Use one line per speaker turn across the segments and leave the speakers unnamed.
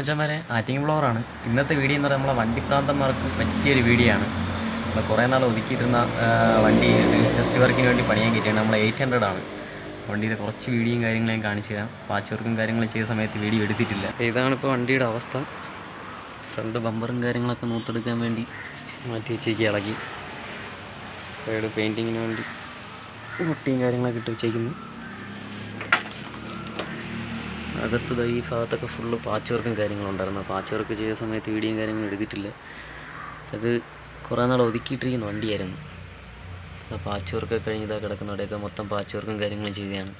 മച്ചന്മാരെ ആറ്റിങ് ബ്ലോറാണ് ഇന്നത്തെ വീഡിയോ എന്ന് പറയുന്നത് നമ്മളെ വണ്ടി പ്രാന്തന്മാർക്ക് പറ്റിയൊരു വീഡിയോ ആണ് നമ്മൾ കുറേ നാൾ ഒതുക്കിയിട്ടിരുന്ന വണ്ടി ടെസ്റ്റ് വർക്കിന് വേണ്ടി പണിയാൻ കിട്ടിയാണ് നമ്മൾ എയ്റ്റ് ഹൺഡ്രഡ് ആണ്. വണ്ടിയുടെ കുറച്ച് വീഡിയോയും കാര്യങ്ങളും കാണിച്ചു തരാം. പാച്ച് വർക്കും കാര്യങ്ങളും ചെയ്ത സമയത്ത് വീഡിയോ എടുത്തിട്ടില്ല. ഇതാണ് ഇതാണിപ്പോൾ വണ്ടിയുടെ അവസ്ഥ. ഫ്രണ്ട് ബമ്പറും കാര്യങ്ങളൊക്കെ നൂത്തെടുക്കാൻ വേണ്ടി മാറ്റി വെച്ചേക്ക് ഇളകി. സൈഡ് പെയിന്റിങ്ങിന് വേണ്ടി മുട്ടിയും കാര്യങ്ങളൊക്കെ ഇട്ട് വെച്ചേക്കുന്നു. അകത്ത് ഈ ഭാഗത്തൊക്കെ ഫുള്ള് പാച്ച് വർക്കും കാര്യങ്ങളും ഉണ്ടായിരുന്നു. പാച്ച് വർക്ക് ചെയ്ത സമയത്ത് വീഡിയോയും കാര്യങ്ങളും എടുത്തിട്ടില്ല അത് കുറേ നാൾ ഒതുക്കിയിട്ടിരിക്കുന്ന വണ്ടിയായിരുന്നു. ആ പാച്ച് വർക്കൊക്കെ കഴിഞ്ഞ് കിടക്കുന്ന. അവിടെയൊക്കെ മൊത്തം പാച്ച് വർക്കും കാര്യങ്ങളും ചെയ്തതാണ്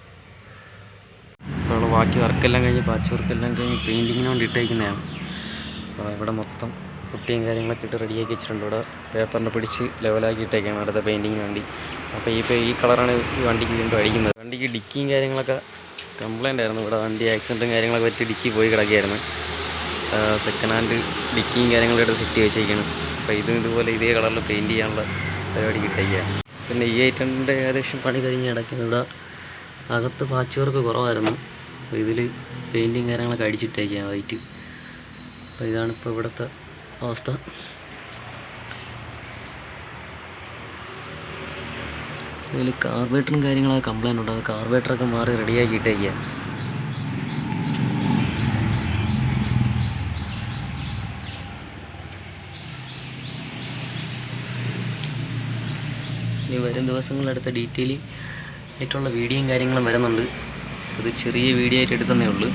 അപ്പോൾ ബാക്കി വർക്കെല്ലാം കഴിഞ്ഞ് പാച്ച് വർക്കെല്ലാം കഴിഞ്ഞ് പെയിന്റിങ്ങിന് വേണ്ടി ഇട്ടേക്കുന്നതാണ്. അപ്പോൾ ഇവിടെ മൊത്തം കുട്ടിയും കാര്യങ്ങളൊക്കെ ഇട്ട് റെഡിയാക്കി വെച്ചിട്ടുണ്ട്. ഇവിടെ പേപ്പറിനെ പിടിച്ച് ലെവലാക്കി ഇട്ടേക്കാണ് അടുത്ത പെയിന്റിങ്ങിന് വേണ്ടി. അപ്പോൾ ഈ ഈ കളറാണ് ഈ വണ്ടിക്ക് വീണ്ടും അടിക്കുന്നത്. വണ്ടിക്ക് ഡിക്കിയും കാര്യങ്ങളൊക്കെ കംപ്ലൈന്റ് ആയിരുന്നു. ഇവിടെ വണ്ടി ആക്സിഡന്റും കാര്യങ്ങളൊക്കെ പറ്റി ഡിക്കി പോയി കിടക്കുകയായിരുന്നു. സെക്കൻഡ് ഹാൻഡ് ഡിക്കിയും കാര്യങ്ങളും ഇവിടെ സെറ്റ് വെച്ചേക്കാണ് അപ്പോൾ ഇതും ഇതുപോലെ ഇതേ കളറിൽ പെയിന്റ് ചെയ്യാനുള്ള പരിപാടി കിട്ടുകയാണ് പിന്നെ ഈ ഐറ്റമിന്റെ ഏകദേശം പണി കഴിഞ്ഞ് കിടക്കുന്നത് ഇവിടെ അകത്ത് പാച്ച് വർക്ക് കുറവായിരുന്നു. അപ്പോൾ ഇതിൽ പെയിന്റിങ് കാര്യങ്ങളൊക്കെ അടിച്ചിട്ടേക്കാണ് വൈറ്റ്. അപ്പോൾ ഇതാണിപ്പോൾ ഇവിടുത്തെ അവസ്ഥ. ഇതിൽ കാർബേറ്ററും കാര്യങ്ങളൊക്കെ കംപ്ലൈന്റ് ഉണ്ട്. അത് കാർബേറ്ററൊക്കെ മാറി റെഡിയാക്കി ഇട്ടേക്കുക ഇനി വരും ദിവസങ്ങളിലെടുത്ത ഡീറ്റെയിൽ ആയിട്ടുള്ള വീഡിയോയും കാര്യങ്ങളും വരുന്നുണ്ട്. ഒരു ചെറിയ വീഡിയോ ആയിട്ട് എടുത്തതേ ഉള്ളൂ.